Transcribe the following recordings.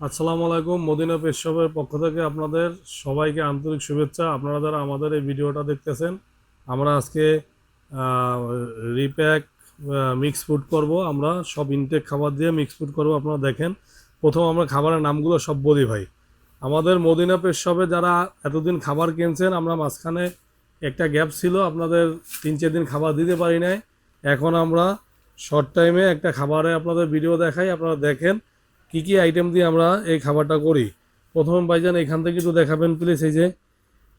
আসসালামু আলাইকুম, মদিনা পেশবের পক্ষ থেকে আপনাদের সবাইকে আন্তরিক শুভেচ্ছা। আপনারা যারা আমাদের এই ভিডিওটা দেখতেছেন, আমরা আজকে রিপ্যাক মিক্স ফুড করব। আমরা সব ইনটেক খাবার দিয়ে মিক্স ফুড করব, আপনারা দেখেন। প্রথম আমরা খাবারের নামগুলো সব বলি ভাই। আমাদের মদিনা পেশবে যারা এতদিন খাবার কিনছেন, আমরা মাঝখানে একটা গ্যাপ ছিল, আপনাদের তিন, চার দিন খাবার দিতে পারি নাই। এখন আমরা শর্ট টাইমে একটা খাবারে আপনাদের ভিডিও দেখাই, আপনারা দেখেন। কি কি আইটেম দিয়ে আমরা এই খাবারটা করি? প্রথম ভাইজান, এখান থেকে একটু দেখাবেন প্লিজ এই যে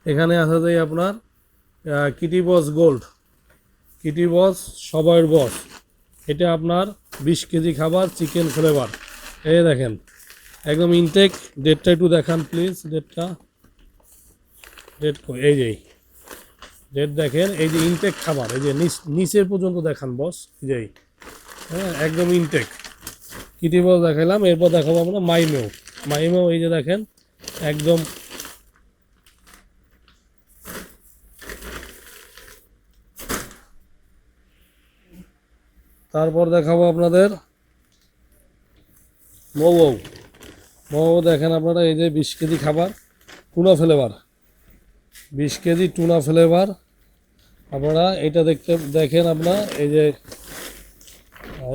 এখানে আসা যায় আপনার kitty boss gold kitty boss, সবাইয়ের বস। এটা আপনার বিশ কেজি খাবার চিকেন ফ্লেভার এই দেখেন, একদম ইনটেক ডেটটা একটু দেখান প্লিজ ডেটটা ডেট এই যে ডেট দেখেন, এই যে ইনটেক খাবার, এই যে নিচ- নিচের পর্যন্ত দেখান বস, এই যে হ্যাঁ একদম ইনটেক বল দেখালাম এরপর দেখাবো আমরা মাইমেও। মাইমেও এই যে দেখেন, একদম তারপর দেখাবো আপনাদের মৌ মৌ দেখেন আপনারা, এই যে বিশ কেজি খাবার, টুনা ফ্লেভার। বিশ কেজি টুনা ফ্লেভার। আপনারা এটা দেখতে, দেখেন আপনার, এই যে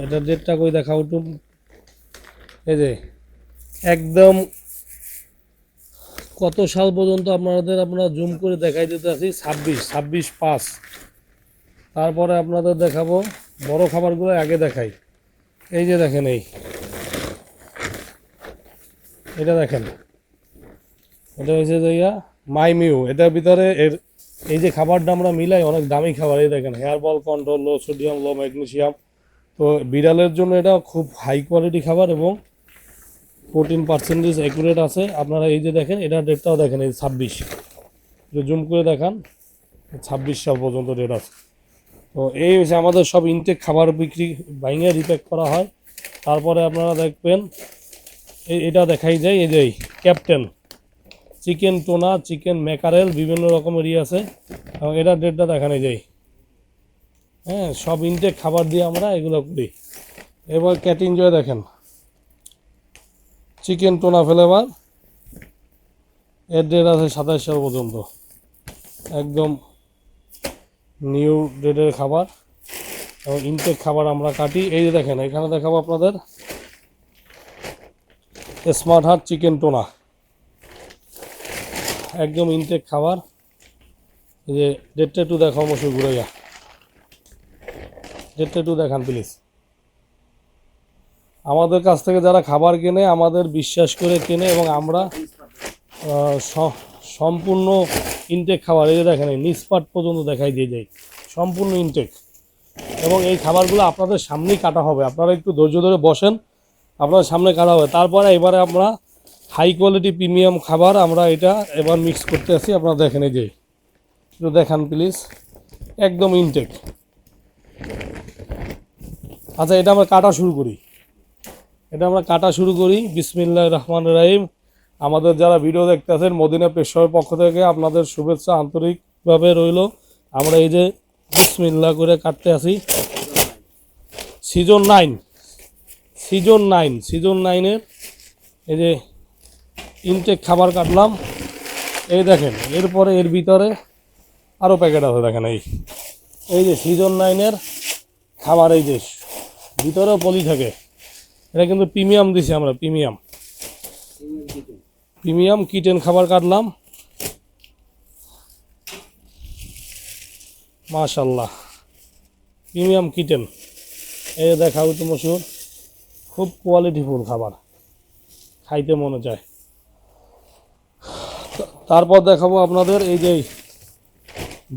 এটা ডেটটা করে দেখাও এই যে, একদম কত সাল পর্যন্ত আপনাদের আপনারা জুম করে দেখাই দিতে আছি? ছাব্বিশ ছাব্বিশ পাঁচ। তারপরে আপনাদের দেখাবো, বড় খাবারগুলো আগে দেখাই। এই যে দেখেন এই। এটা দেখেন। এটা হচ্ছে যে ইয়া মাই মিউ এটার ভিতরে এর, এই যে খাবারটা আমরা মিলাই, অনেক দামি খাবার। এই দেখেন, hair ball control, low sodium, low magnesium. তো বিড়ালের জন্য এটা খুব হাই কোয়ালিটি খাবার এবং প্রোটিন পার্সেন্টেজ অ্যাকুরেট আছে। আপনারা এই যে দেখেন, এটা ডেটটাও দেখেন, এই ছাব্বিশ। জুম করে দেখান, ছাব্বিশ সাল পর্যন্ত ডেট আছে। তো এই হচ্ছে আমাদের সব ইনটেক খাবার বিক্রি বাইঙে রিপ্যাক করা হয়। তারপরে আপনারা দেখবেন এটা দেখাই যায়, এই যে captain chicken tuna chicken mackerel বিভিন্ন রকমের ই আছে। এবং এটার ডেটটা দেখানো যায় হ্যাঁ সব ইনটেক খাবার দিয়ে আমরা এগুলো করি। এবার ক্যাট এনজয় দেখেন। Chicken tuna flavour. এর ডেট আছে সাতাশ সাল পর্যন্ত। একদম নিউ ডেটের খাবার এবং ইনটেক খাবার আমরা কাটি। এই যে দেখেন, এখানে দেখাবো আপনাদের স্মার্ট হার্ট চিকেন টোনা। একদম ইনটেক খাবার। এই যে ডেটটা একটু দেখাও মশুর ঘুরে যা ডেটটা একটু দেখান প্লিজ আমাদের কাছ থেকে যারা খাবার কেনে, আমাদের বিশ্বাস করে কেনে এবং আমরা সম্পূর্ণ ইনটেক খাবার, এই যে দেখেন নিষ্পাট পর্যন্ত দেখাই দিয়ে যাই সম্পূর্ণ ইনটেক এবং এই খাবারগুলো আপনাদের সামনেই কাটা হবে। আপনারা একটু ধৈর্য ধরে বসেন, আপনাদের সামনে কাটা হবে। তারপরে এবারে আমরা হাই কোয়ালিটি প্রিমিয়াম খাবার আমরা এটা এবার মিক্স করতে আসি। আপনারা দেখেন এই যে, একটু দেখান প্লিজ একদম ইনটেক আচ্ছা এটা আমরা কাটা শুরু করি। এটা আমরা কাটা শুরু করি। বিসমিল্লাহ রহমান রাহিম। আমাদের যারা ভিডিও দেখতেছেন, মদিনা পেশার পক্ষ থেকে আপনাদের শুভেচ্ছা আন্তরিকভাবে রইল। আমরা এই যে বিসমিল্লাহ করে কাটতে আসি season nine season nine season নাইনের এই যে ইনটেক খাবার কাটলাম। এই দেখেন, এরপরে এর ভিতরে আরও প্যাকেট আছে, দেখেন এই। এই যে সিজন নাইনের খাবার, এই যে ভিতরেও পলি থাকে। এটা কিন্তু প্রিমিয়াম দিছি আমরা, প্রিমিয়াম। প্রিমিয়াম কিটেন খাবার কাটলাম। মাশাল্লাহ প্রিমিয়াম কিটেন। এই দেখা হতো মশুর, খুব কোয়ালিটিফুল খাবার। খাইতে মনে চায়। তারপর দেখাবো আপনাদের এই যে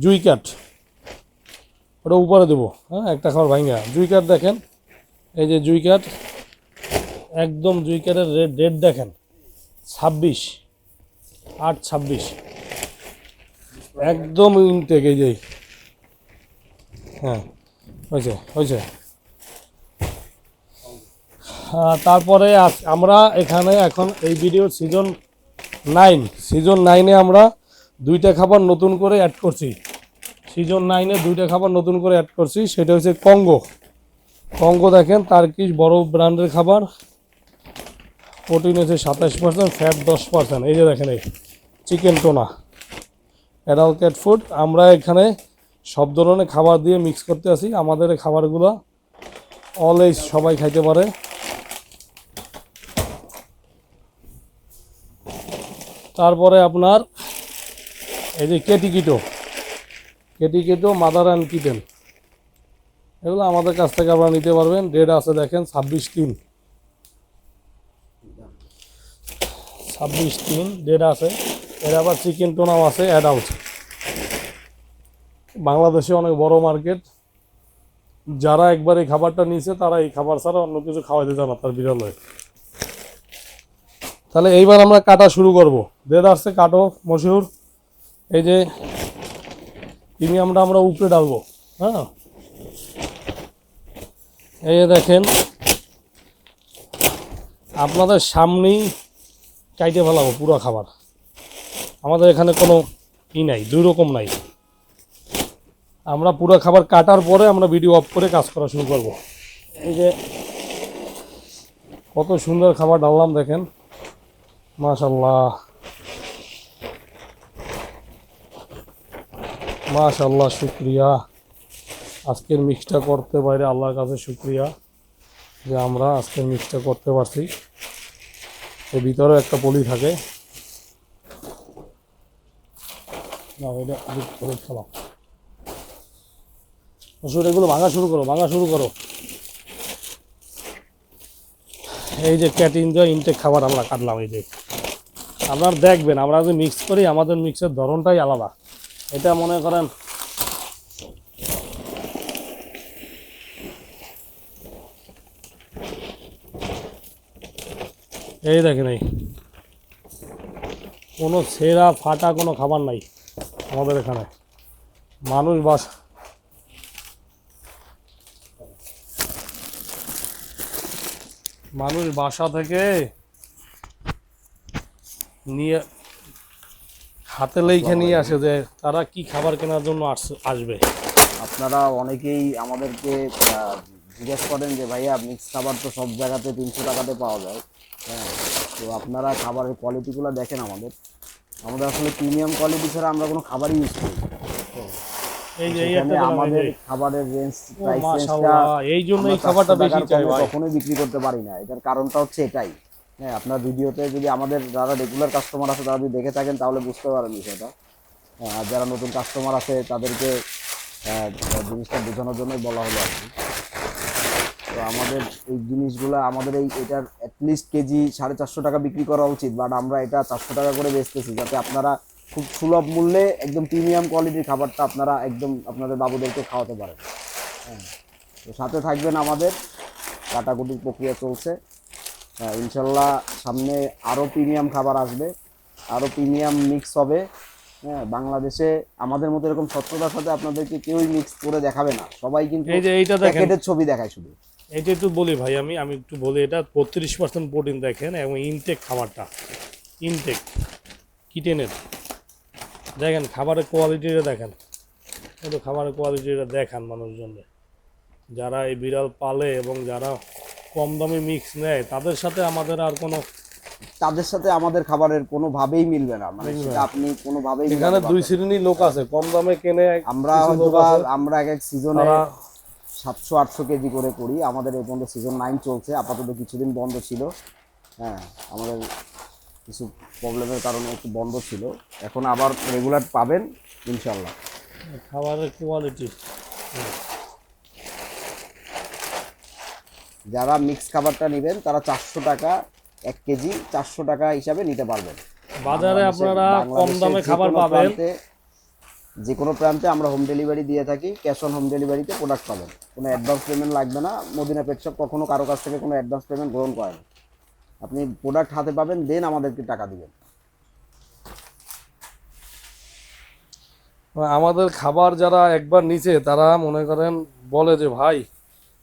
জুই কাঠ। ওটা উপরে দেবো হ্যাঁ একটা খাবার ভাঙ্গা জুই কাঠ দেখেন, এই যে জুই কাঠ। একদম দুই কাঠের রেট ডেট দেখেন। ছাব্বিশ। আট, ছাব্বিশ। একদম ইনটেক এই যে। হ্যাঁ হয়েছে হয়েছে। তারপরে আমরা এখানে এখন এই ভিডিও সিজন নাইন সিজন নাইনে আমরা দুইটা খাবার নতুন করে অ্যাড করছি। সিজন নাইনে দুইটা খাবার নতুন করে অ্যাড করছি, সেটা হচ্ছে কঙ্গো কঙ্গো দেখেন তার কি বড় ব্র্যান্ডের খাবার। প্রোটিন হচ্ছে সাতাশ পার্সেন্ট ফ্যাট দশ পার্সেন্ট এই যে দেখেন এই chicken tuna adult cat food আমরা এখানে সব ধরনের খাবার দিয়ে মিক্স করতে আসি আমাদের খাবারগুলো অলওয়েজ সবাই খাইতে পারে। তারপরে আপনার এই যে কেটিকিটো কেটিকিটো মাদার অ্যান্ড কিটেন এগুলো আমাদের কাছ থেকে আপনারা নিতে পারবেন। ডেট আছে দেখেন ছাব্বিশ তিন। ছাব্বিশ তিন ডেট আছে, এর আবার চিকেন টোনাও আছে, অ্যাডাল্ট। বাংলাদেশে অনেক বড় মার্কেট। যারা একবার এই খাবারটা নিয়েছে, তারা এই খাবার ছাড়া অন্য কিছু খাওয়াইতে চান বিরল হয়ে তাহলে এইবার আমরা কাটা শুরু করব। ডেট আসছে কাটো মশহুর এই যে প্রিমিয়ামটা আমরা উপরে ডালবো হ্যাঁ? এই দেখেন, আপনাদের সামনেই চাইতে ফেলাবো পুরো খাবার। আমাদের এখানে কোনো ই নাই, দুই রকম নাই। আমরা পুরো খাবার কাটার পরে আমরা ভিডিও অফ করে কাজ করা শুরু করব। এই যে কত সুন্দর খাবার ডাললাম দেখেন। মাশাল্লাহ মাশাল্লাহ শুক্রিয়া। আজকের মিক্সটা করতে পারে, আল্লাহর কাছে শুক্রিয়া যে আমরা আজকের মিক্সটা করতে পারছি। এর ভিতরে একটা পলি থাকে। মসুর এগুলো ভাঙা শুরু করো, ভাঙা শুরু করো। এই যে ক্যাটিন দিয়ে ইনটেক খাবার আমরা কাটলাম, এই যে। আপনারা দেখবেন, আমরা যে মিক্স করি, আমাদের মিক্সের ধরনটাই আলাদা। এটা মনে করেন এই দেখেন এই। কোনো ছেঁড়া ফাটা কোনো খাবার নাই আমাদের এখানে। মানুষ বাস। মানুষ বাসা থেকে নিয়ে হাতে লেখে নিয়ে আসে যে তারা কি খাবার কেনার জন্য আস- আসবে। আপনারা অনেকেই আমাদেরকে জিজ্ঞেস করেন যে ভাইয়া, মিক্স খাবার তো সব জায়গাতে তিনশো টাকাতে পাওয়া যায়। তো আপনারা খাবারের কোয়ালিটিগুলো দেখেন আমাদের। আমাদের আসলে প্রিমিয়াম কোয়ালিটি ছাড়া আমরা কোনো খাবারই ইউজ করি না। এই যে এই সেখানে একটা দাম, এই আমাদের খাবারের রেঞ্জ প্রাইস মাশাআল্লাহ, এই জন্য এই খাবারটা বেশি চাই কখনোই বিক্রি করতে পারি না। এটার কারণটা হচ্ছে এটাই। হ্যাঁ আপনার ভিডিওতে যদি আমাদের যারা রেগুলার কাস্টমার আছে তারা যদি দেখে থাকেন তাহলে বুঝতে পারেন বিষয়টা। হ্যাঁ, আর যারা নতুন কাস্টমার আছে তাদেরকে জিনিসটা বোঝানোর জন্যই বলা হলো আর কি। তো আমাদের এই জিনিসগুলো আমাদের এই এটার অ্যাটলিস্ট কেজি সাড়ে চারশো টাকা বিক্রি করা উচিত বাট আমরা এটা চারশো টাকা করে বেচতেছি যাতে আপনারা খুব সুলভ মূল্যে একদম প্রিমিয়াম কোয়ালিটির খাবারটা আপনারা একদম আপনাদের বাবুদেরকে খাওয়াতে পারেন। হ্যাঁ তো সাথে থাকবেন আমাদের কাটাকুটির প্রক্রিয়া চলছে। হ্যাঁ, ইনশাল্লাহ সামনে আরও প্রিমিয়াম খাবার আসবে আরও প্রিমিয়াম মিক্স হবে। হ্যাঁ বাংলাদেশে আমাদের মতো এরকম স্বচ্ছতার সাথে আপনাদেরকে কেউই মিক্স করে দেখাবে না। সবাই কিন্তু প্যাকেটের ছবি দেখায় শুধু। এটা একটু বলি ভাই আমি আমি একটু বলি এটা বত্রিশ পার্সেন্ট প্রোটিন দেখেন এবং ইনটেক খাবারটা ইনটেক কিটেনের। দেখেন খাবারের কোয়ালিটিটা দেখেন। একটু খাবারের কোয়ালিটিটা দেখান মানুষজনকে যারা এই বিড়াল পালে এবং যারা কম দামে মিক্স নেয় তাদের সাথে আমাদের আর কোনো তাদের সাথে আমাদের খাবারের কোনোভাবেই মিলবে না। মানে সেটা আপনি কোনোভাবেই এখানে দুই শ্রেণির লোক আছে কম দামে কেনে আমরা আমরা এক এক সিজনে সাতশো আটশো কেজি করে করি। আমাদের এই পর্যন্ত সিজন নাইন চলছে আপাতত কিছুদিন বন্ধ ছিল। হ্যাঁ আমাদের কিছু প্রবলেমের কারণে একটু বন্ধ ছিল। এখন আবার রেগুলার পাবেন ইনশাল্লাহ খাবারের কোয়ালিটি যারা মিক্স খাবারটা নেবেন তারা চারশো টাকা এক কেজি চারশো টাকা হিসাবে নিতে পারবেন। বাজারে আপনারা কম দামে খাবার পাবেন। যে কোনো প্রান্তে আমরা হোম ডেলিভারি দিয়ে থাকি ক্যাশ অন হোম ডেলিভারিতে প্রোডাক্ট পাবেন। কোনো অ্যাডভান্স পেমেন্ট লাগবে না মদিনা পেট শপ কখনো কারও কাছ থেকে কোনো অ্যাডভান্স পেমেন্ট গ্রহণ করে না। আপনি প্রোডাক্ট হাতে পাবেন দেন আমাদেরকে টাকা দিবেন। আমাদের খাবার যারা একবার নিচে তারা মনে করেন বলে যে ভাই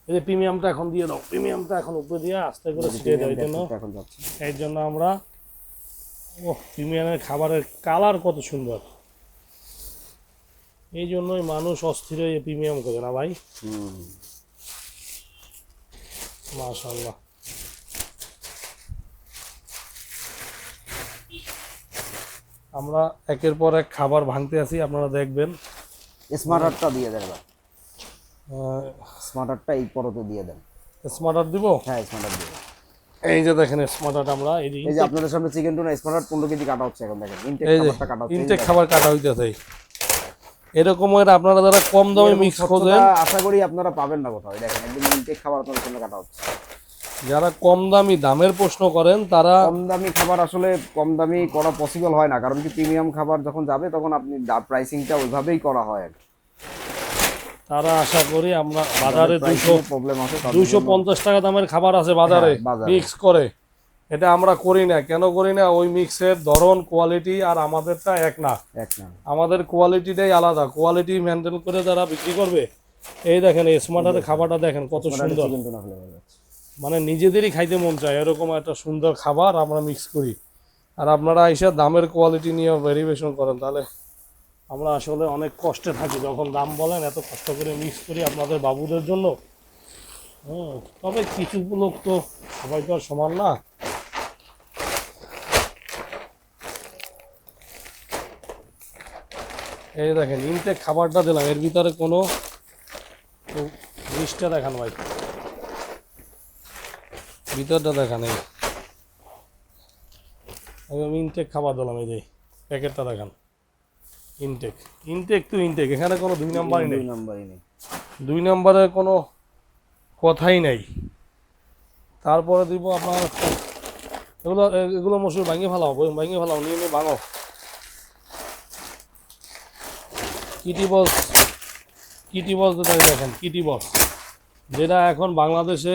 এই যে প্রিমিয়ামটা এখন দিয়ে দাও। প্রিমিয়ামটা এখন উপরে দিয়ে আস্তে করে ছিটিয়ে জন্য এখন যাচ্ছে। এই জন্য আমরা ও প্রিমিয়ামের খাবারের কালার কত সুন্দর। এই জন্যই মানুষ অস্থির হয়ে প্রিমিয়াম করে না ভাই। মাশাল্লাহ আমরা একের পর এক খাবার ভাঙতে আছি আপনারা দেখবেন। স্মার্টারটা দিয়ে দেন স্মার্টারটা এই পরতে দিয়ে দেন। স্মার্টার দিব? হ্যাঁ স্মার্টার দিব এই যে দেখেন স্মার্টার আমরা এই যে আপনাদের সামনে চিকেন টুনা স্মার্টার পনেরো কেজি কাটা হচ্ছে এখন দেখেন। ইনটেক খাবারটা কাটা হচ্ছে। ইনটেক খাবার কাটা হইতেছে। এরকমের আপনারা যারা কম দামে মিক্স খোঁজেন আশা করি আপনারা পাবেন না কোথাও দেখেন একদম ইনটেক খাবার আপনাদের সামনে কাটা হচ্ছে যারা কম দামি দামের প্রশ্ন করেন তারা কম দামি খাবার আসলে কম দামি করা পসিবল হয় না কারণ কি প্রিমিয়াম খাবার যখন যাবে তখন আপনি প্রাইসিংটা ওইভাবেই করা হয় আর। তারা আশা করি আমরা বাজারে দুশো প্রবলেম আছে দুশো জন্য- পঞ্চাশ টাকা দামের খাবার আছে বাজারে হ্যাঁ, বাজারে। মিক্স করে এটা আমরা করি না। কেন করি না? ওই মিক্সের ধরন কোয়ালিটি আর আমাদেরটা এক না। এক না। আমাদের কোয়ালিটিটাই আলাদা। কোয়ালিটি মেনটেন করে যারা বিক্রি করবে এই দেখেন এই স্মার্টারের খাবারটা দেখেন কত সুন্দর। মানে নিজেদেরই খাইতে মন চায় এরকম একটা সুন্দর খাবার আমরা মিক্স করি। আর আপনারা এসে দামের কোয়ালিটি নিয়ে ভেরিফিকেশন করেন তাহলে আমরা আসলে অনেক কষ্টে থাকি। যখন দাম বলেন এত কষ্ট করে মিক্স করি আপনাদের বাবুদের জন্য। হুম তবে কিছু লোক তো সবাই তো আর সমান না। এই দেখেন ইনটেক খাবারটা দিলাম। এর ভিতরে কোনো জিনিসটা দেখান ভাই। ভিতরটা দেখান এই। আমি ইনটেক খাবার দিলাম এই যে প্যাকেটটা দেখান। ইনটেক ইনটেক তো ইনটেক এখানে কোনো দুই নাম্বারই নেই। দুই নাম্বারই নেই। দুই নম্বরের কোনো কথাই নাই। তারপরে দিব আপনার এগুলো এগুলো মসুর ভাঙিয়ে ফেলাও ভাঙিয়ে ফেলাও নিয়ে নিয়ে ভাঙো। কিটি বস কিটি বস যেটা দেখেন, কিটি বস। যেটা এখন বাংলাদেশে,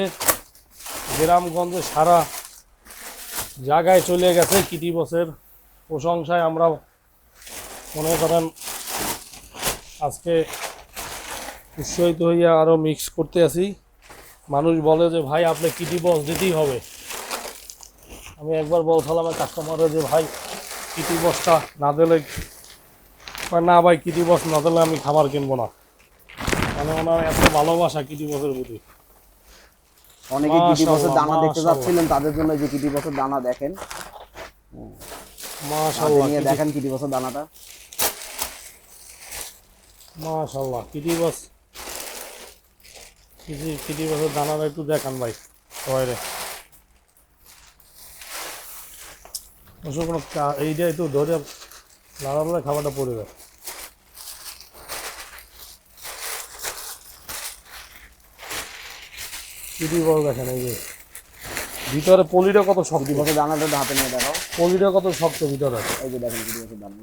গ্রামগঞ্জে সারা জায়গায় চলে গেছে কিটি বসের প্রশংসায়। আমরা মনে করেন আজকে উৎসাহিত হইয়া আরও মিক্স করতে আসি মানুষ বলে যে, ভাই, আপনি কিটি বস দিতেই হবে। আমি একবার বলছিলাম কাস্টমারে যে, ভাই, কিটি বসটা না দিলে না ভাই কিটি বস না দিলে আমি খাবার কিনবো না। মানে ওনার এত ভালোবাসা কিটি বসের প্রতি। অনেকে কিটি বসের দানা দেখতে যাচ্ছিলেন তাদের জন্য যে কিটি বসের দানা দেখেন। নিয়ে দেখেন কিটি বসের দানাটা। মাশাল্লাহ কিটি বস কিটি কিটি বসের দানাটা একটু দেখান ভাই সবাই এইটা একটু ধরে লাড়ালে খাবারটা পড়ে যায় কিটি বস দেখেন এই যে। ভিতরে পলিটা কত শক্ত? বসের দানাটা হাতে নিয়ে দেখাও পলিটা কত শক্ত ভিতরে? এই যে দেখেন কিটি বসের দানা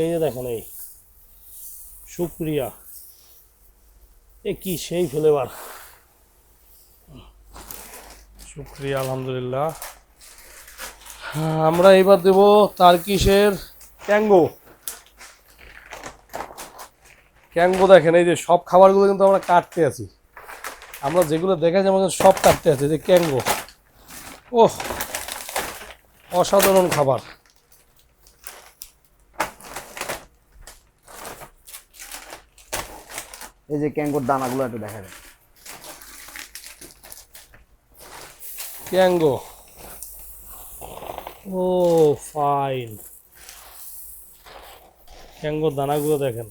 এই যে দেখেন এই। শুক্রিয়া এ কি সেই ফ্লেভার শুক্রিয়া আলহামদুলিল্লাহ। আমরা এবার দেব তার্কিশের ক্যাঙ্গো। ক্যাঙ্গো দেখেন এই যে সব খাবারগুলো কিন্তু আমরা কাটতে আছি। আমরা যেগুলো দেখা যায় আমাদের সব কাটতে আছি যে ক্যাঙ্গো। ওহ অসাধারণ খাবার। এই যে ক্যাঙ্গোর দানাগুলো একটু দেখা যায় ক্যাঙ্গো। ও ফাইন ক্যাঙ্গো দানাগুলো দেখেন।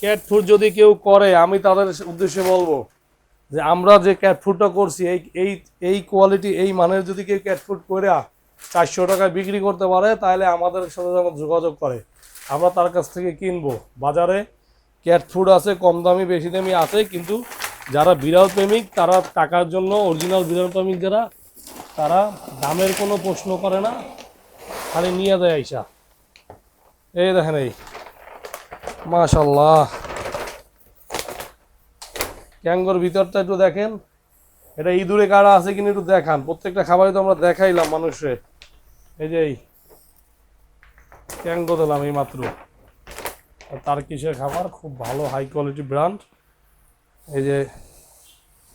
ক্যাট ফুড যদি কেউ করে, আমি তাদের উদ্দেশ্যে বলব যে আমরা যে ক্যাট ফুডটা করছি, এই এই এই কোয়ালিটি এই মানের যদি কেউ ক্যাট ফুড করে চারশো টাকায় বিক্রি করতে পারে, তাহলে আমাদের সাথে যেন যোগাযোগ করে। আমরা তার কাছ থেকে কিনবো। বাজারে ক্যাট ফুড আছে, কম দামি, বেশি দামি আছে, কিন্তু যারা বিড়াল প্রেমিক, তারা টাকার জন্য অরিজিনাল বিড়াল প্রেমিক যারা তারা দামের কোনো প্রশ্ন করে না, খালি নিয়ে দেয় আইসা। এই দেখেন এই। মাশাল্লাহ। ক্যাঙ্গোর ভিতরটা একটু দেখেন। এটা ইঁদুরে কারা আছে কিনা একটু দেখান। প্রত্যেকটা খাবারই তো আমরা দেখাইলাম মানুষে। এই যে এই। ক্যাঙ্গো দিলাম এই মাত্র তার কিসের খাবার? খুব ভালো হাই কোয়ালিটি ব্র্যান্ড এই যে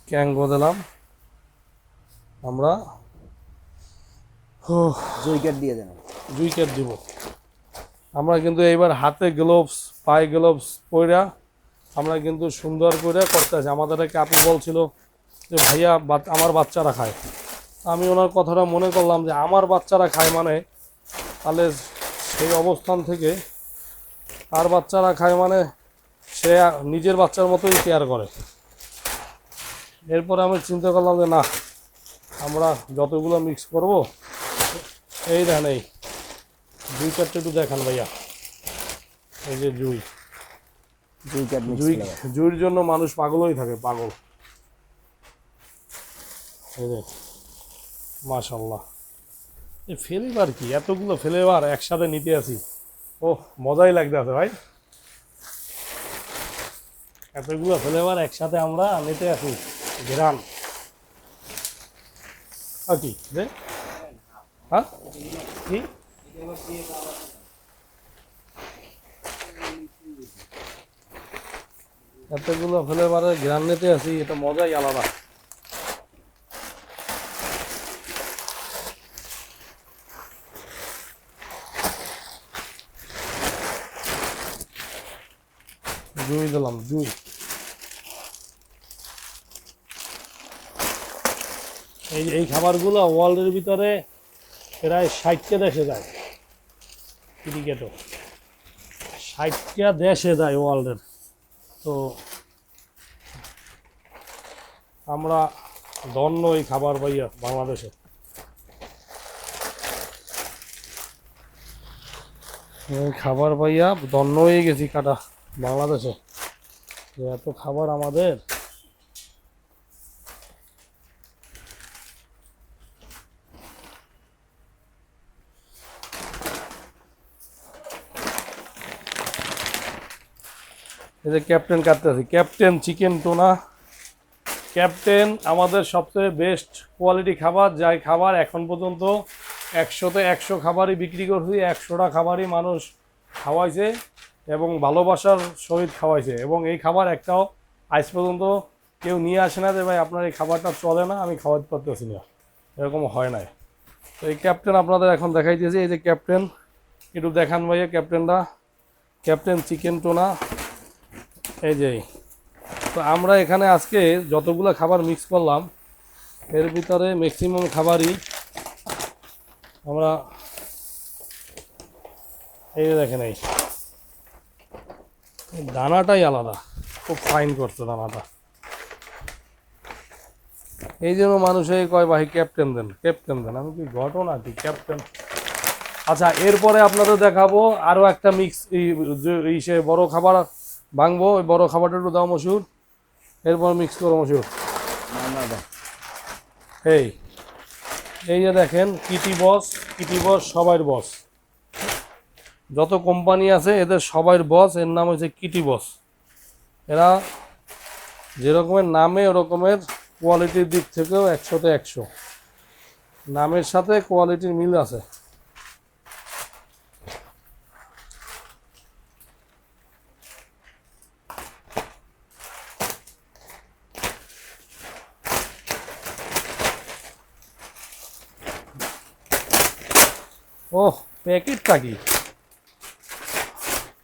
ক্যাঙ্গো দিলাম। আমরা হুহ, জুইকেট দিয়ে দেন। দুই ক্যাপ দিব। আমরা কিন্তু এইবার হাতে গ্লোভস পায়ে গ্লোভস পইরা আমরা কিন্তু সুন্দর করে করতেছি আমাদের এক আপু বলছিল যে ভাইয়া আমার বাচ্চারা খায়। আমি ওনার কথাটা মনে করলাম যে আমার বাচ্চারা খায় মানে? তাহলে সেই অবস্থান থেকে আর বাচ্চারা খায় মানে সে নিজের বাচ্চার মতোই কেয়ার করে। এরপরে আমি চিন্তা করলাম যে না আমরা যতগুলো মিক্স করব এই দেখেন এই দুই চারটে একটু দেখান ভাইয়া। এই যে জুই। জুই জুইর জন্য মানুষ পাগল হয়ে থাকে পাগল। এই যে মাশাল্লাহ এই ফ্লেভার কি এতগুলো ফ্লেভার একসাথে নিতে আসি। ও মজাই লাগতে আছে ভাই। এতগুলো ফ্লেভার একসাথে আমরা নিতে আসি। গ্রাম। আর কি হ্যাঁ কি এতগুলো ফ্লেভারের ঘ্রাণ নিতে আসি এটা মজাই আলাদা। জুই দিলাম জুই। এই এই খাবারগুলো ওয়ার্ল্ডের ভিতরে প্রায় ষাটটা দেশে যায়। ক্রিকেটও ষাটটা দেশে যায় ওয়ার্ল্ডের তো আমরা ধন্য এই খাবার পাইয়া বাংলাদেশে। খাবার পাইয়া ধন্য হয়ে গেছি কাটা বাংলাদেশে। এত খাবার আমাদের। এই যে ক্যাপ্টেন কাটতে আছি। ক্যাপ্টেন চিকেন টোনা। ক্যাপ্টেন আমাদের সবচেয়ে বেস্ট কোয়ালিটি খাবার, যাই খাবার এখন পর্যন্ত একশোতে একশো খাবারই বিক্রি করছি, একশোটা খাবারই মানুষ খাওয়াইছে এবং ভালোবাসার সহিত খাওয়াইছে। এবং এই খাবার একটাও আজ পর্যন্ত কেউ নিয়ে আসে না যে, ভাই, আপনার এই খাবারটা চলে না, আমি খাওয়াতে পারতেছি না। এরকম হয় নাই। তো এই ক্যাপ্টেন আপনাদের এখন দেখাইতেছি। এই যে ক্যাপ্টেন, একটু দেখান ভাইয়া ক্যাপ্টেনটা। ক্যাপ্টেন চিকেন টোনা। এই যে, তো আমরা এখানে আজকে যতগুলো খাবার মিক্স করলাম, এর ভিতরে ম্যাক্সিমাম খাবারই আমরা এই দেখেন এই, দানাটাই আলাদা। খুব ফাইন করছে দানাটা। এই জন্য মানুষে কয়, ভাই ক্যাপ্টেন দেন ক্যাপ্টেন দেন। আমি কি ঘটনা কি ক্যাপ্টেন আচ্ছা এরপরে আপনাদের দেখাবো আরও একটা মিক্স এই সে বড় খাবার ভাঙবো, ওই বড় খাবারটা একটু দাও মসুর। এরপর মিক্স করো মসুর। এই এই যে দেখেন, কিটি বস কিটি বস সবার বস। যত কোম্পানি আছে, এদের সবার বস, এর নাম হচ্ছে কিটি বস। এরা যেরকমের নামে ওরকমের কোয়ালিটির দিক থেকেও একশোতে একশো। নামের সাথে কোয়ালিটির মিল আছে ও প্যাকেটটা কি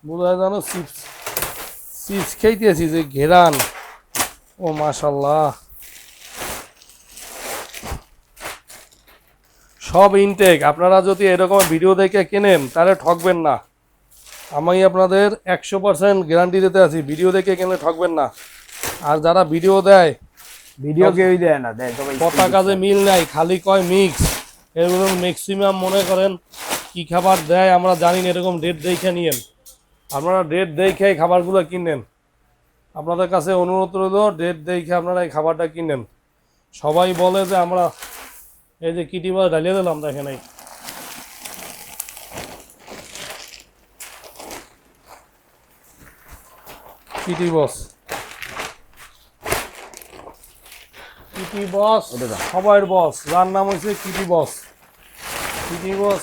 বোধ হয় জানো চিপস চিপস খেইতেছি যে ঘেরান। ও মাশাল্লাহ। সব ইনটেক আপনারা যদি এরকম ভিডিও দেখে কেনেন তাহলে ঠকবেন না। আমি আপনাদের একশো পার্সেন্ট গ্যারান্টি দিতে আছি ভিডিও দেখে কিনলে ঠকবেন না। আর যারা ভিডিও দেয় ভিডিও কেউই দেয় না দেয় কথা কাজে মিল নাই খালি কয় মিক্স এগুলো ম্যাক্সিমাম মনে করেন কি খাবার দেয় আমরা জানি না এরকম ডেট দেখে নিয়েন। আপনারা ডেট দেখে এই খাবারগুলো কিনেন। আপনাদের কাছে অনুরোধ রইল ডেট দেখে আপনারা এই খাবারটা কিনেন। সবাই বলে যে আমরা এই যে কিটি মাছ ঢালিয়ে দিলাম দেখেন এই। কিটি বস। কিটি বস সবার বস। যার নাম হচ্ছে কিটি বস। কিটি বস।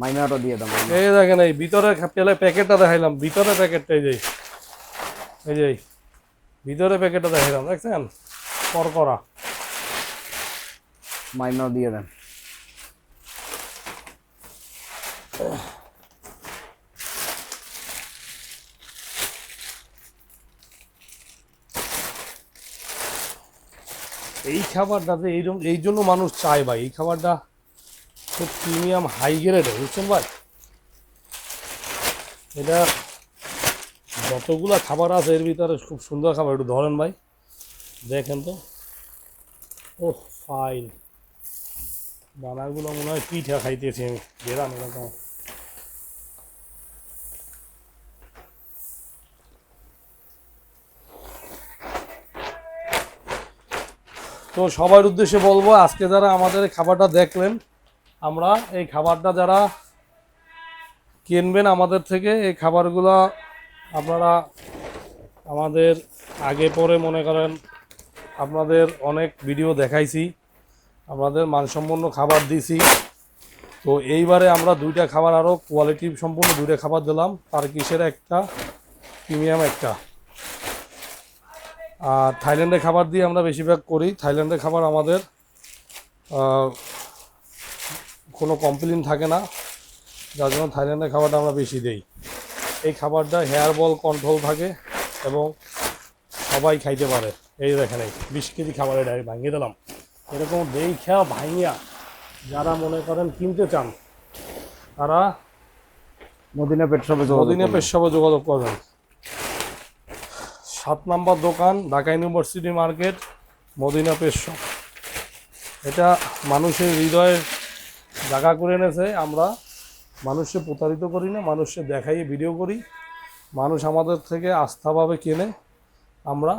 মাইনাটা দিয়ে মাইনা। এই দেখেন এই ভিতরে পেলে প্যাকেটটা দেখাইলাম ভিতরে প্যাকেটটা এই যে এই যে ভিতরে প্যাকেটটা দেখাইলাম দেখছেন? করকরা মাইনা দিয়ে দেন। এই খাবারটাতে এইরকম এই জন্য মানুষ চায় ভাই এই খাবারটা খুব প্রিমিয়াম হাই গ্রেডে বুঝছেন ভাই? এটা যতগুলো খাবার আছে এর ভিতরে খুব সুন্দর খাবার, একটু ধরেন ভাই। দেখেন তো। ও ফাইন। দানাগুলো মনে হয় পিঠা খাইতেছি আমি বেরান এরকম। তো সবার উদ্দেশ্যে বলব, আজকে যারা আমাদের খাবারটা দেখলেন আমরা এই খাবারটা যারা কিনবেন আমাদের থেকে, এই খাবারগুলো আপনারা আমাদের আগে পরে মনে করেন, আপনাদের অনেক ভিডিও দেখাইছি আমাদের মানসম্পন্ন খাবার দিছি। তো এইবারে আমরা দুইটা খাবার আরও কোয়ালিটি সম্পূর্ণ দুইটা খাবার দিলাম, তার কিসের একটা, প্রিমিয়াম একটা। আর থাইল্যান্ডের খাবার দিয়ে আমরা বেশিরভাগ করি। থাইল্যান্ডের খাবার আমাদের কোনো কমপ্লেন থাকে না। যার জন্য থাইল্যান্ডের খাবারটা আমরা বেশি দেই। এই খাবারটা হেয়ার বল কন্ট্রোল থাকে এবং সবাই খাইতে পারে। এই দেখেন এই বিশ কেজি খাবারের ডাইরেক্ট ভাঙিয়ে দিলাম। এরকম দেই খেয়া ভাঙিয়া যারা মনে করেন কিনতে চান তারা মদিনা পেট শপে মদিনা পেশাবে যোগাযোগ করবেন। সাত নাম্বার দোকান ঢাকা ইউনিভার্সিটি মার্কেট মদিনা পেশা এটা মানুষের হৃদয়ে জায়গা করে এনেছে, আমরা মানুষকে প্রতারিত করি না, মানুষকে দেখাই ভিডিও করি। মানুষ আমাদের থেকে আস্থাভাবে কেনে, আমরা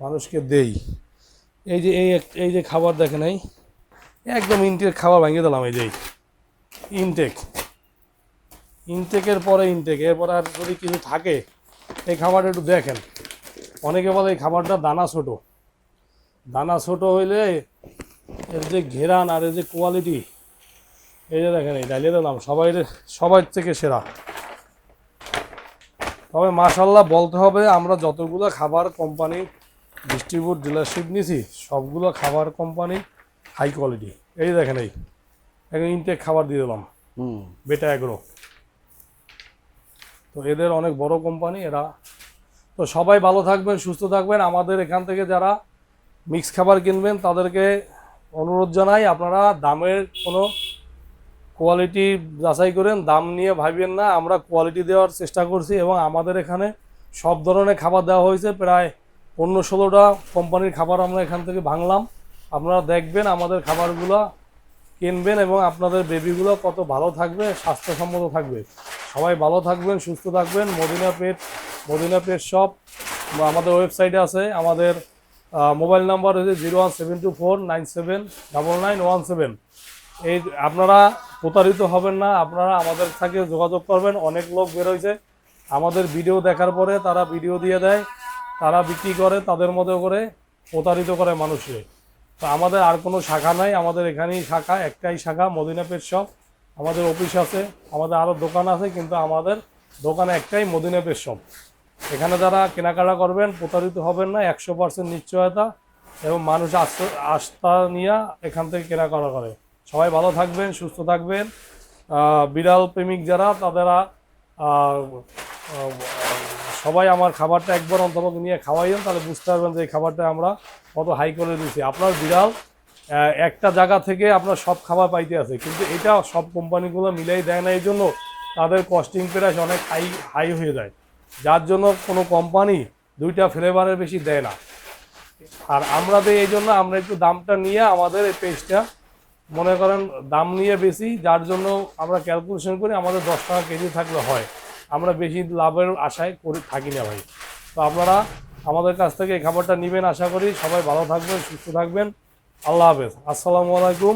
মানুষকে দেই। এই যে, এই এই যে খাবার দেখেন এই, একদম ইনটেক খাবার ভেঙে দিলাম এই যে ইনটেক ইনটেকের পরে ইনটেক এরপরে আর যদি কিছু থাকে, এই খাবারটা একটু দেখেন। অনেকে বলে এই খাবারটা দানা ছোট। দানা ছোট হইলে এর যে ঘেরান আর এর যে কোয়ালিটি এই যে দেখেন এই ডালিয়ে দিলাম। সবাই সবাই থেকে সেরা। তবে মাশাল্লাহ বলতে হবে আমরা যতগুলো খাবার কোম্পানি ডিস্ট্রিবিউট ডিলারশিপ নিছি সবগুলো খাবার কোম্পানি হাই কোয়ালিটি এই দেখেন এই এখন ইনটেক খাবার দিয়ে দিলাম। হুম। বেটা অ্যাগ্রো তো এদের অনেক বড় কোম্পানি এরা তো সবাই ভালো থাকবেন সুস্থ থাকবেন। আমাদের এখান থেকে যারা মিক্স খাবার কিনবেন তাদেরকে অনুরোধ জানাই আপনারা দামের কোনো কোয়ালিটি যাচাই করেন, দাম নিয়ে ভাববেন না, আমরা কোয়ালিটি দেওয়ার চেষ্টা করছি এবং আমাদের এখানে সব ধরনের খাবার দেওয়া হয়েছে, প্রায় পনেরো ষোলোটা কোম্পানির খাবার আমরা এখান থেকে ভাঙলাম। আপনারা দেখবেন আমাদের খাবারগুলো, কিনবেন এবং আপনাদের বেবিগুলো কত ভালো থাকবে, স্বাস্থ্যসম্মত থাকবে। সবাই ভালো থাকবেন, সুস্থ থাকবেন। Madina pet Madina pet shop আমাদের ওয়েবসাইটে আছে, আমাদের মোবাইল নাম্বার হচ্ছে zero one seven two four nine seven double nine one seven এই, আপনারা প্রতারিত হবেন না, আপনারা আমাদের সাথে যোগাযোগ করবেন, অনেক লোক বেরোয়ছে আমাদের ভিডিও দেখার পরে তারা ভিডিও দিয়ে দেয়, তারা বিক্রি করে, তাদের মতো করে প্রতারিত করে মানুষকে। তো আমাদের আর কোনো শাখা নাই, আমাদের এখানেই শাখা, একটাই শাখা, মদিনা পেট শপ আমাদের অফিস আছে, আমাদের আরও দোকান আছে, কিন্তু আমাদের দোকান একটাই মদিনা পেট শপ এখানে যারা কেনাকাটা করবেন, প্রতারিত হবেন না, একশো পার্সেন্ট নিশ্চয়তা এবং মানুষ আস্থা নিয়ে এখান থেকে কেনাকাটা করে। সবাই ভালো থাকবেন সুস্থ থাকবেন। বিড়াল প্রেমিক যারা আহ, সবাই আমার খাবারটা একবার অন্তত নিয়ে খাওয়াইন তাহলে বুঝতে পারবেন যে এই খাবারটা আমরা কত হাই করে দিচ্ছি আপনার বিড়াল একটা জায়গা থেকে আপনার সব খাবার পাইতে আছে কিন্তু এটা সব কোম্পানিগুলো মিলাই দেয় না এই জন্য তাদের কস্টিং প্রাইস অনেক হাই হাই হয়ে যায়। যার জন্য কোনো কোম্পানি দুইটা ফ্লেভারের বেশি দেয় না। আর আমরা এই জন্য আমরা একটু দামটা নিয়ে আমাদের এই পেজটা মনে করেন দাম নিয়ে বেশি, যার জন্য আমরা ক্যালকুলেশন করি আমাদের দশ টাকা কেজি থাকলে হয়। আমরা বেশি লাভের আশায় করে, থাকি না ভাই। তো আপনারা আমাদের কাছ থেকে এই খাবারটা নেবেন, আশা করি সবাই ভালো থাকবেন, সুস্থ থাকবেন। আল্লাহ হাফেজ। আসসালামু আলাইকুম।